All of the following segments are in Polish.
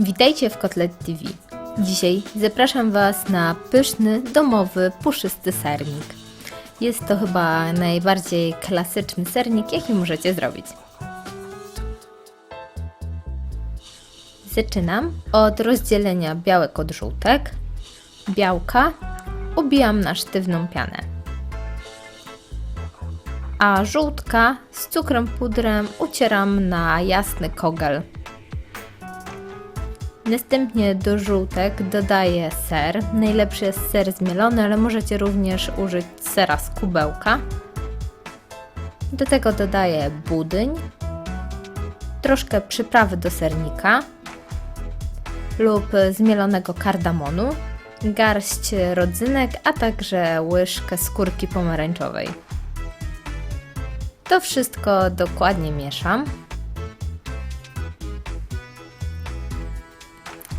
Witajcie w Kotlet TV. Dzisiaj zapraszam Was na pyszny, domowy, puszysty sernik. Jest to chyba najbardziej klasyczny sernik, jaki możecie zrobić. Zaczynam od rozdzielenia białek od żółtek. Białka ubijam na sztywną pianę. A żółtka z cukrem pudrem ucieram na jasny kogel. Następnie do żółtek dodaję ser. Najlepszy jest ser zmielony, ale możecie również użyć sera z kubełka. Do tego dodaję budyń, troszkę przyprawy do sernika lub zmielonego kardamonu, garść rodzynek, a także łyżkę skórki pomarańczowej. To wszystko dokładnie mieszam.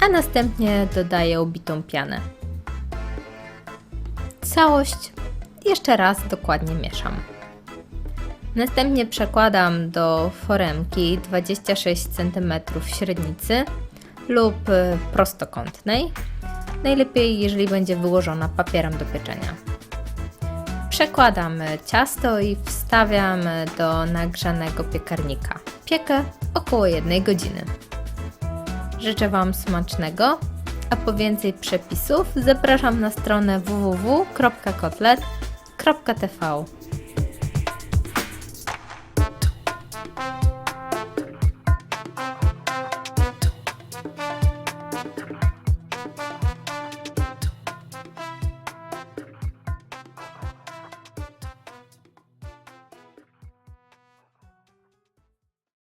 A następnie dodaję ubitą pianę. Całość jeszcze raz dokładnie mieszam. Następnie przekładam do foremki 26 cm średnicy lub prostokątnej. Najlepiej, jeżeli będzie wyłożona papierem do pieczenia. Przekładam ciasto i wstawiam do nagrzanego piekarnika. Piekę około 1 godziny. Życzę Wam smacznego, a po więcej przepisów zapraszam na stronę www.kotlet.tv.